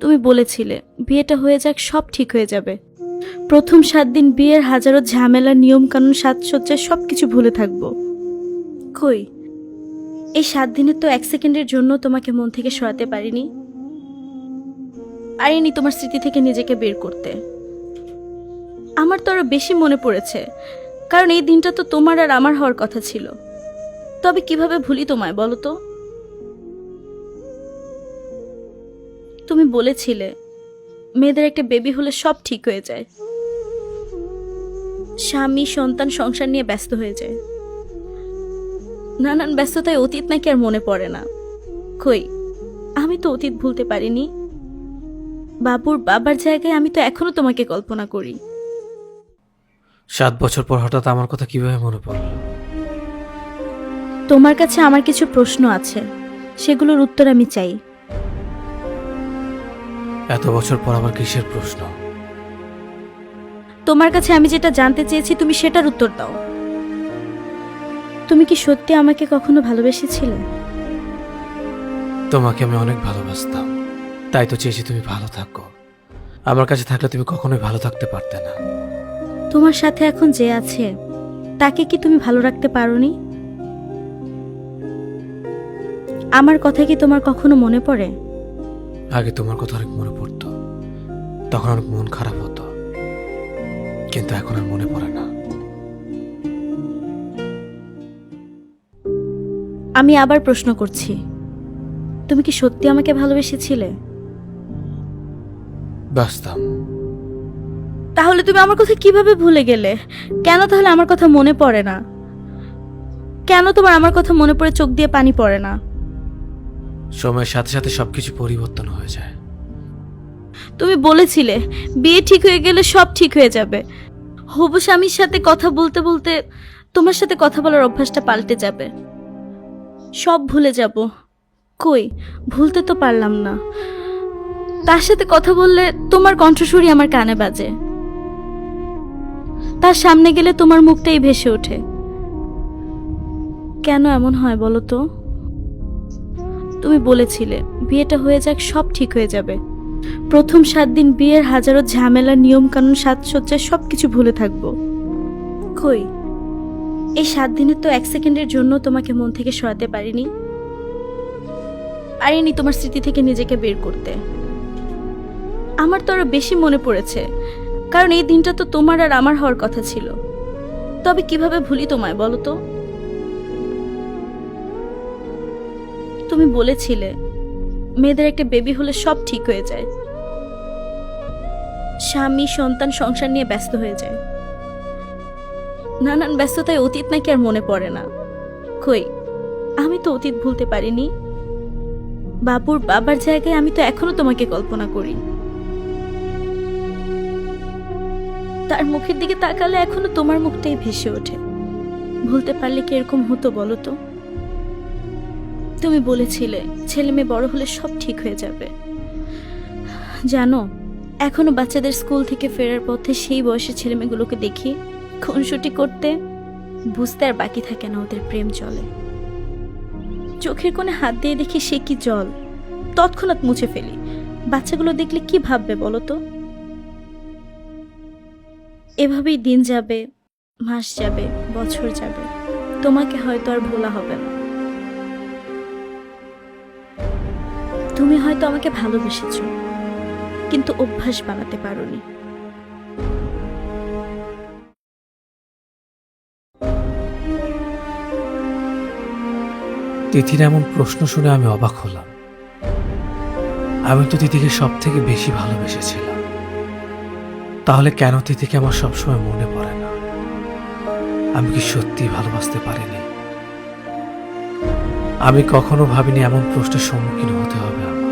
তুমি বলেছিলে, বিয়েটা হয়ে যাক, সব ঠিক হয়ে যাবে। প্রথম সাত দিন বিয়ের হাজারো ঝামেলা, নিয়মকানুন সাজসজ্জায় সব কিছু ভুলে থাকব। কই? এই সাত দিনে তো এক সেকেন্ডের জন্য তোমাকে মন থেকে সরাতে পারিনি। পারিনি তোমার স্মৃতি থেকে নিজেকে বের করতে। আমার তো আরও বেশি মনে পড়েছে, কারণ এই দিনটা তো তোমার আর আমার হওয়ার কথা ছিল। তবে কীভাবে ভুলি তোমায়, বলো তো? তুমি বলেছিলে মেয়েদের একটা বেবি হলে সব ঠিক হয়ে যায়। স্বামী সন্তান সংসার নিয়ে ব্যস্ত হয়ে যায়। নানান ব্যস্ততায় অতীত নাকি আর মনে পড়ে না। কই আমি তো অতীত ভুলতে পারিনি। বাবুর বাবার জায়গায় আমি তো এখনও তোমাকে কল্পনা করি। সাত বছর পর হঠাৎ আমার কথা কীভাবে মনে পড়ল? তোমার কাছে আমার কিছু প্রশ্ন আছে। সেগুলোর উত্তর আমি চাই। এত বছর পর আবার কিসের প্রশ্ন? তোমার কাছে আমি যেটা জানতে চেয়েছি তুমি সেটার উত্তর দাও। তুমি কি সত্যি আমাকে কখনো ভালোবেসেছিলে? তোমাকে আমি অনেক ভালোবাসতাম। তাই তো চেয়েছি তুমি ভালো থাকো। আমার কাছে থাকলে তুমি কখনোই ভালো থাকতে পারতে না। তোমার সাথে এখন যে আছে তাকে কি তুমি ভালো রাখতে পারোনি? আমার কথা কি তোমার কখনো মনে পড়ে? আগে তোমার কথা অনেক মনে তখন অনেক মন খারাপ হতো। কিন্তু এখন আর মনে পড়ে না। আমি আবার প্রশ্ন করছি। তুমি কি সত্যি আমাকে ভালোবেসেছিলে? বাস্তব। তাহলে তুমি আমার কথা কীভাবে ভুলে গেলে? কেন তাহলে আমার কথা মনে পড়ে না? কেন তোমার আমার কথা মনে পড়ে চোখ দিয়ে পানি পড়ে না? সময়ের সাথে সাথে সবকিছু পরিবর্তন হয়ে যায়। তুমি বলেছিলে, বিয়ে ঠিক হয়ে গেলে সব ঠিক হয়ে যাবে। হবু স্বামীর সাথে কথা বলতে বলতে তোমার সাথে কথা বলার অভ্যাসটা পাল্টে যাবে। সব ভুলে যাব। কই? ভুলতে তো পারলাম না। তার সাথে কথা বললে তোমার কণ্ঠস্বরই আমার কানে বাজে। তার সামনে গেলে তোমার মুখটাই ভেসে ওঠে। কেন এমন হয় বলো তো? তুমি বলেছিলে, বিয়েটা হয়ে যাক সব ঠিক হয়ে যাবে। প্রথম সাত দিন বিয়ের হাজারো ঝামেলা, নিয়মকানুন সাজসজ্জায় সব কিছু ভুলে থাকব। কই? এই সাত দিনে তো এক সেকেন্ডের জন্য তোমাকে মন থেকে সরাতে পারিনি। পারিনি তোমার স্মৃতি থেকে নিজেকে বের করতে। আমার তো আরও বেশি মনে পড়েছে, কারণ এই দিনটা তো তোমার আর আমার হওয়ার কথা ছিল। তবে কীভাবে ভুলি তোমায়, বলো তো? তুমি বলেছিলে মেয়েদের একটা বেবি হলে সব ঠিক হয়ে যায়। স্বামী, সন্তান, সংসার নিয়ে ব্যস্ত হয়ে যায়। নানান ব্যস্ততায় অতীত নাকি আর মনে পড়ে না। কই, আমি তো অতীত ভুলতে পারিনি। বাবুর বাবার জায়গায় আমি তো এখনও তোমাকে কল্পনা করি। তার মুখের দিকে তাকালে এখনও তোমার মুখটাই ভেসে ওঠে। ভুলতে পারলে কি এরকম হতো বলো তো? তুমি বলেছিলে, ছেলে মেয়ে বড় হলে সব ঠিক হয়ে যাবে। জানো, এখনও বাচ্চাদের স্কুল থেকে ফেরার পথে সেই বয়সের ছেলেমেয়েগুলোকে দেখি, খুনসুটি করতে বুঝতে আর বাকি থাকে না ওদের প্রেম চলে চোখের কোণে হাত দিয়ে দেখি সে কি জল, তৎক্ষণাৎ মুছে ফেলি। বাচ্চাগুলো দেখলে কি ভাববে বলো তো? এভাবেই দিন যাবে, মাস যাবে, বছর যাবে। তোমাকে হয়তো আর ভোলা হবে না। তুমি হয়তো আমাকে ভালোবেসেছ, কিন্তু অভ্যাস বানাতে পারোনি। তিথির এমন প্রশ্ন শুনে আমি অবাক হলাম। আমি তো তিথিকে সব থেকে বেশি ভালোবেসেছিলাম। তাহলে কেন তিথিকে আমার সবসময় মনে পড়ে না? আমি কি সত্যি ভালোবাসতে পারিনি? আমি কখনো ভাবিনি এমন প্রশ্নের সম্মুখীন হতে হবে আমার